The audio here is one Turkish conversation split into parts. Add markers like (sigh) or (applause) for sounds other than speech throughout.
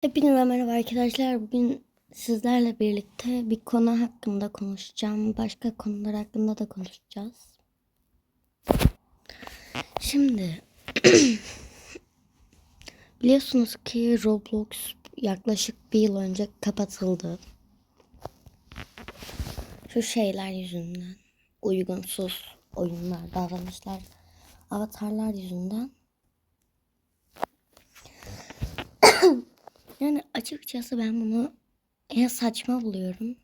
Hepinize merhaba arkadaşlar. Bugün sizlerle birlikte bir konu hakkında konuşacağım. Başka konular hakkında da konuşacağız. Şimdi (clears throat) biliyorsunuz ki Roblox yaklaşık bir yıl önce kapatıldı. Şu şeyler yüzünden. Uygunsuz oyunlar, davranışlar, avatarlar yüzünden. Yani açıkçası ben bunu en saçma buluyorum.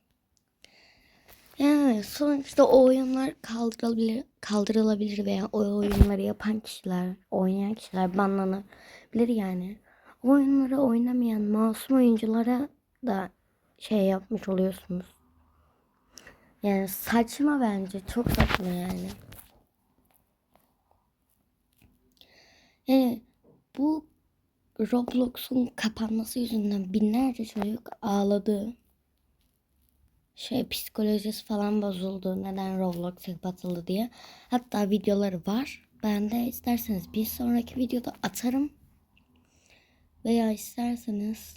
Yani sonuçta o oyunlar kaldırılabilir, kaldırılabilir veya o oyunları yapan kişiler, oynayan kişiler banlanabilir yani. O oyunları oynamayan masum oyunculara da şey yapmış oluyorsunuz. Yani saçma bence. Çok saçma yani. Yani bu Roblox'un kapanması yüzünden binlerce çocuk ağladı. Şey psikolojisi falan bozuldu. Neden Roblox kapatıldı diye. Hatta videoları var. Ben de isterseniz bir sonraki videoda atarım. Veya isterseniz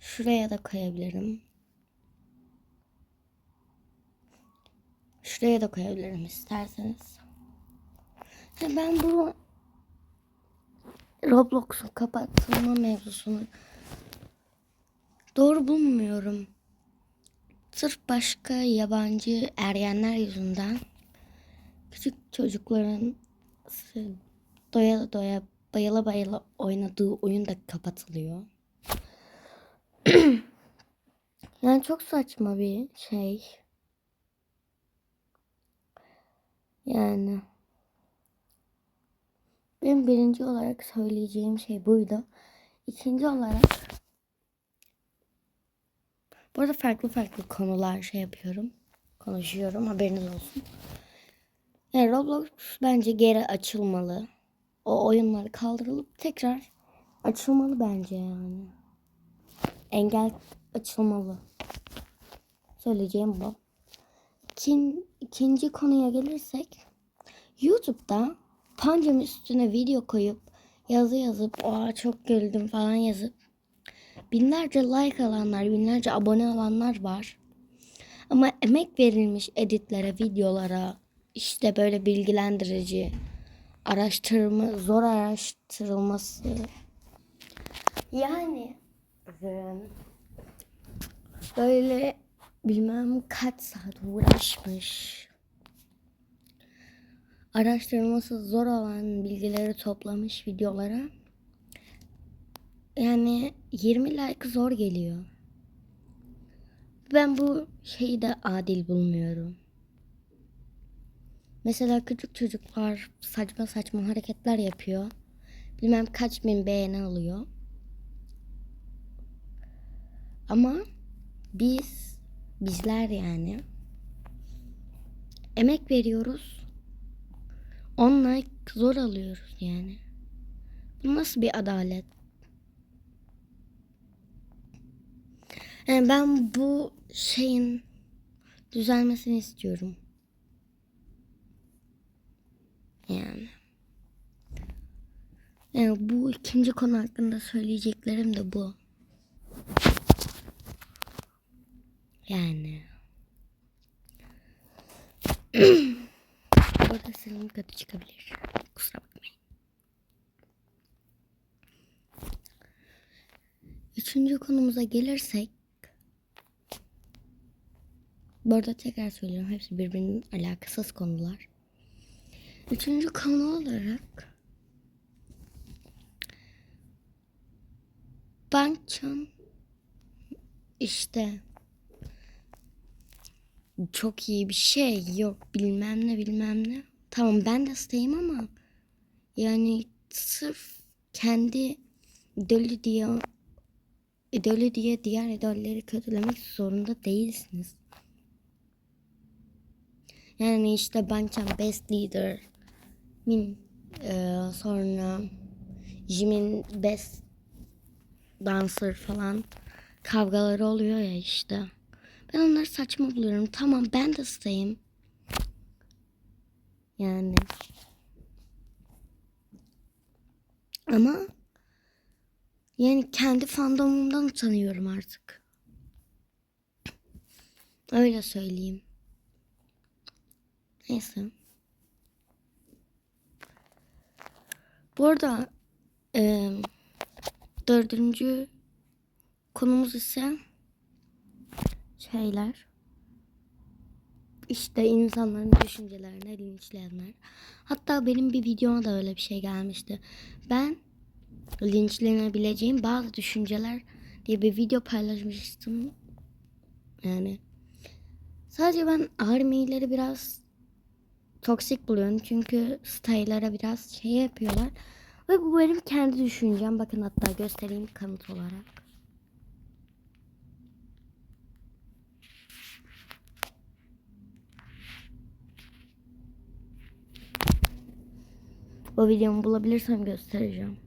şuraya da koyabilirim. Şuraya da koyabilirim isterseniz. Ben bu Roblox'un kapatılma mevzusunu doğru bulmuyorum. Sırf başka yabancı ergenler yüzünden küçük çocukların doya doya bayıla bayıla oynadığı oyun da kapatılıyor. (clears throat) yani çok saçma bir şey. Yani benim birinci olarak söyleyeceğim şey buydu. İkinci olarak bu arada farklı farklı konular şey yapıyorum. Konuşuyorum haberiniz olsun. Yani Roblox bence geri açılmalı. O oyunlar kaldırılıp tekrar açılmalı bence yani. Engel açılmalı. Söyleyeceğim bu. İkin, ikinci konuya gelirsek YouTube'da pancam üstüne video koyup yazı yazıp oha çok güldüm falan yazıp binlerce like alanlar, binlerce abone alanlar var. Ama emek verilmiş editlere, videolara, işte böyle bilgilendirici, araştırma, zor araştırılması. Yani böyle bilmem kaç saat uğraşmış araştırması zor olan bilgileri toplamış videolara yani 20 like zor geliyor. Ben bu şeyi de adil bulmuyorum. Mesela küçük çocuklar saçma saçma hareketler yapıyor. Bilmem kaç bin beğeni alıyor. Ama biz bizler yani emek veriyoruz 10 like zor alıyoruz yani. Bu nasıl bir adalet? Yani ben bu şeyin düzelmesini istiyorum. Yani. Yani bu ikinci konu hakkında söyleyeceklerim de bu. Yani. (clears throat) Orada sesim kötü çıkabilir. Kusura bakmayın. Üçüncü konumuza gelirsek bu arada tekrar söylüyorum. Hepsi birbirinin alakasız konular. Üçüncü konu olarak Bankçan işte çok iyi bir şey yok bilmem ne bilmem ne. Tamam ben de hastayım ama yani sırf kendi idolü diye idolü diye diğer idolleri kötülemek zorunda değilsiniz. Yani işte Banchan Best Leader Min e, sonra Jimin Best Dancer falan kavgaları oluyor ya işte. Ben onları saçma buluyorum. Tamam ben de hastayım. Yani. Ama Yani kendi fandomumdan utanıyorum artık. Öyle söyleyeyim. Neyse. Bu arada eee, dördüncü konumuz ise şeyler. İşte insanların düşüncelerine linçleyenler. Hatta benim bir videoma da öyle bir şey gelmişti. Ben linçlenebileceğim bazı düşünceler diye bir video paylaşmıştım. Yani sadece ben army'leri biraz toksik buluyorum. Çünkü style'lara biraz şey yapıyorlar. Ve bu benim kendi düşüncem. Bakın hatta göstereyim kanıt olarak. O videomu bulabilirsem göstereceğim.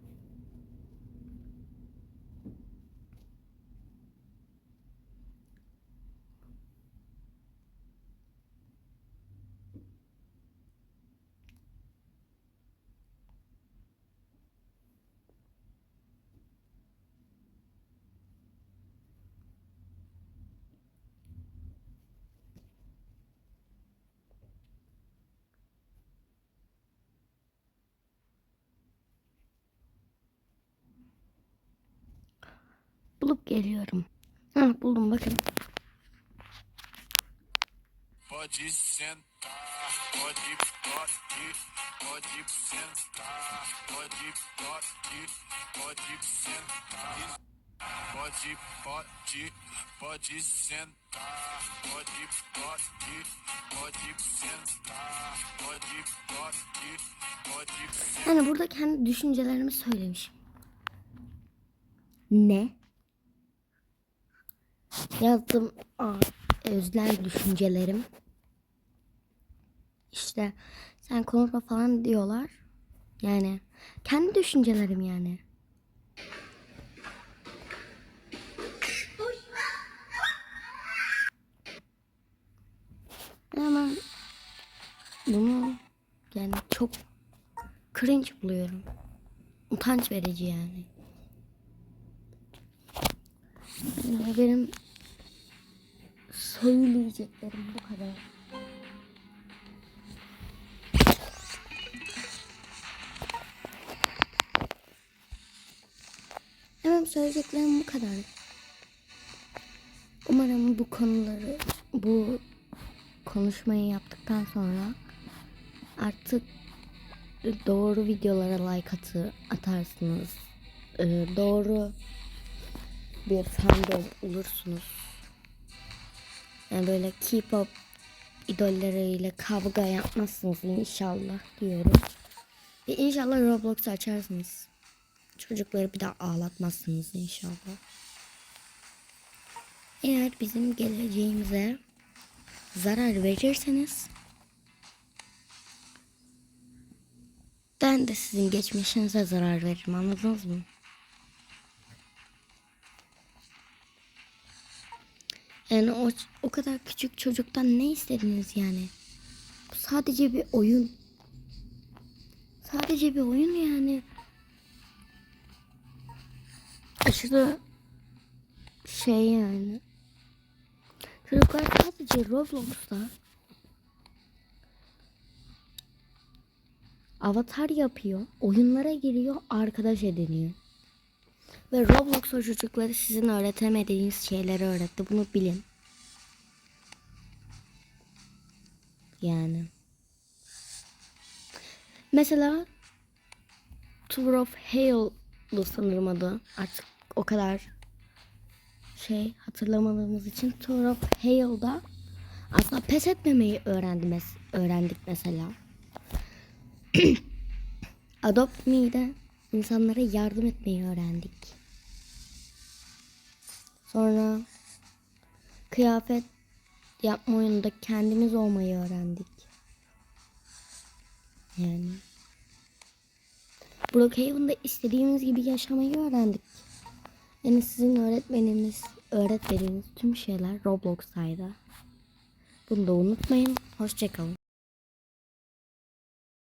Bulup geliyorum. Ha buldum bakın. Pode sentar, pode pode, pode sentar, pode pode, pode sentar. Pode pode, pode sentar, pode pode, pode sentar, pode pode, pode sentar. Yani burada kendi düşüncelerimi söylemişim. Ne? Yazdım aa, düşüncelerim. İşte sen konuşma falan diyorlar. Yani kendi düşüncelerim yani. Hemen bunu yani çok cringe buluyorum. Utanç verici yani. Yani benim söyleyeceklerim bu kadar. Benim söyleyeceklerim bu kadar. Umarım bu konuları, bu konuşmayı yaptıktan sonra artık doğru videolara like atı, atarsınız. Ee, doğru bir fandom olursunuz. Yani böyle K-pop idolleriyle kavga yapmazsınız inşallah diyorum. Ve inşallah Roblox açarsınız. Çocukları bir daha ağlatmazsınız inşallah. Eğer bizim geleceğimize zarar verirseniz ben de sizin geçmişinize zarar veririm anladınız mı? Yani o, o kadar küçük çocuktan ne istediniz yani? Bu sadece bir oyun. Sadece bir oyun yani. Aşırı şey yani. Çocuklar sadece Roblox'ta avatar yapıyor, oyunlara giriyor, arkadaş ediniyor. Ve Roblox o çocukları sizin öğretemediğiniz şeyleri öğretti. Bunu bilin. Yani. Mesela Tour of Hale'dı sanırım adı. Artık o kadar şey hatırlamadığımız için Tour of Hale'da aslında pes etmemeyi öğrendim mes- öğrendik mesela. (clears throat) Adopt Me'de insanlara yardım etmeyi öğrendik. Sonra kıyafet yapma oyununda kendimiz olmayı öğrendik. Yani Brookhaven'da istediğimiz gibi yaşamayı öğrendik. Yani sizin öğretmeniniz, öğretmeniniz tüm şeyler Roblox'taydı. Bunu da unutmayın. Hoşçakalın.